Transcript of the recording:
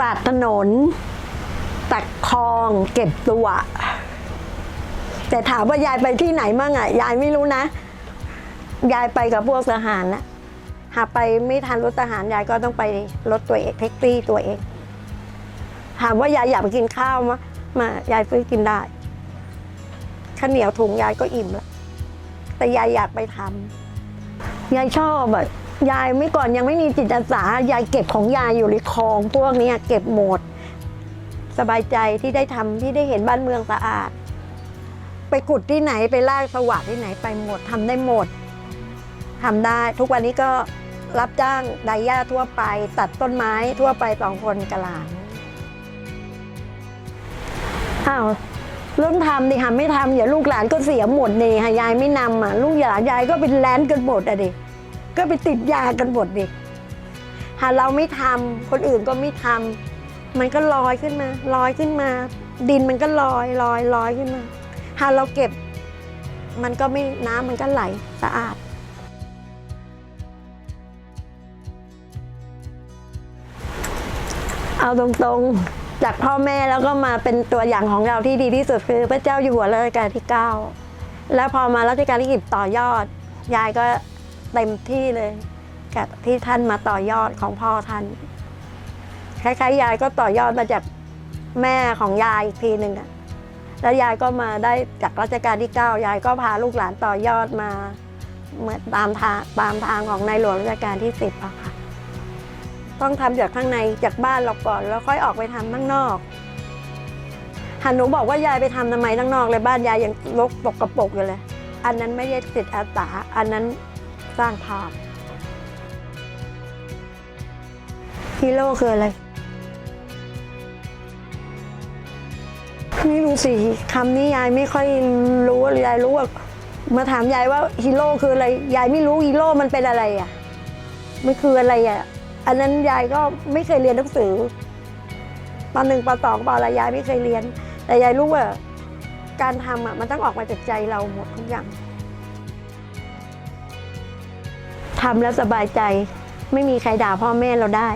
ฝาดถนน ตักคลอง เก็บตัว แต่ถามว่ายายไปที่ไหนมั่งอะ ยายไม่รู้นะ ยายไปกับพวกทหารนะหากไปไม่ทันรถทหารยายก็ต้องไปรถตัวเองแท็กซี่ตัวเอง ถามว่ายายอยากไปกินข้าวมะมายายซื้อกินได้ข้าวเหนียวถุงยายก็อิ่มแล้วแต่ยายอยากไปทำยายชอบอะ ยายไม่ก่อนยังไม่มีจิตอาสายายเก็บของยายอยู่ในคลอง พวกนี้เก็บหมด สบายใจที่ได้ทำที่ได้เห็นบ้านเมืองสะอาด ไปขุดที่ไหนไปลากสวัสดที่ไหนไปหมดทำได้หมดทำได้ ทุกวันนี้ก็รับจ้างไดย่าทั่วไป ตัดต้นไม้ทั่วไปสองคนกบหลานอ้าวเรื่องทำดิค่ะไม่ทำอย่าลูกหลานก็เสียหมดนี่ค่ะยายไม่นำอะลูกหลานยายก็เป็นแลนด์กันหมดอะดิ ก็ไปติดยากันหมดดิหาเราไม่ทำคนอื่นก็ไม่ทำมันก็ลอยขึ้นมาลอยขึ้นมา ดินมันก็ลอยลอยลอยขึ้นมาหาเราเก็บ มันก็ไม่น้ำมันก็ไหลสะอาดเอาตรงๆ จากพ่อแม่แล้วก็มาเป็นตัวอย่างของเราที่ดีที่สุดคือพระเจ้าอยู่หัวรัชกาลที่ 9 แล้วพอมารัชกาลที่10ต่อยอด ยายก็ เต็มที่เลยกับที่ท่านมาต่อยอดของพ่อท่านคล้ายๆยายก็ต่อยอดมาจากแม่ของยายอีกทีหนึ่งอะแล้วยายก็มาได้จากรัชกาลที่9ยายก็พาลูกหลานต่อยอดมาเมือตามทางตามทางของในหลวงรัชกาลที่10อะค่ะต้องทำจากข้างในจากบ้านเราก่อนแล้วค่อยออกไปทำข้างนอกหันหนูบอกว่ายายไปทำทำไมข้างนอกเลยบ้านยายยังรกตกกระปกอยู่เลย อันนั้นไม่ใช่จิตอาสาอันนั้น สร้างภาพฮีโร่คืออะไร ไม่รู้สิคำนี้ยายไม่ค่อยรู้ยายรู้ว่ามาถามยายว่าฮีโร่คืออะไร ยายไม่รู้ฮีโร่มันเป็นอะไรอะมันคืออะไรอะ อันนั้นยายก็ไม่เคยเรียนหนังสือปหนึ่งปสองปอะไรยายไม่เคยเรียน แต่ยายรู้ว่า การทำอะมันต้องออกมาจากใจเราหมดทุกอย่าง ทำแล้วสบายใจ ไม่มีใครด่าพ่อแม่เราได้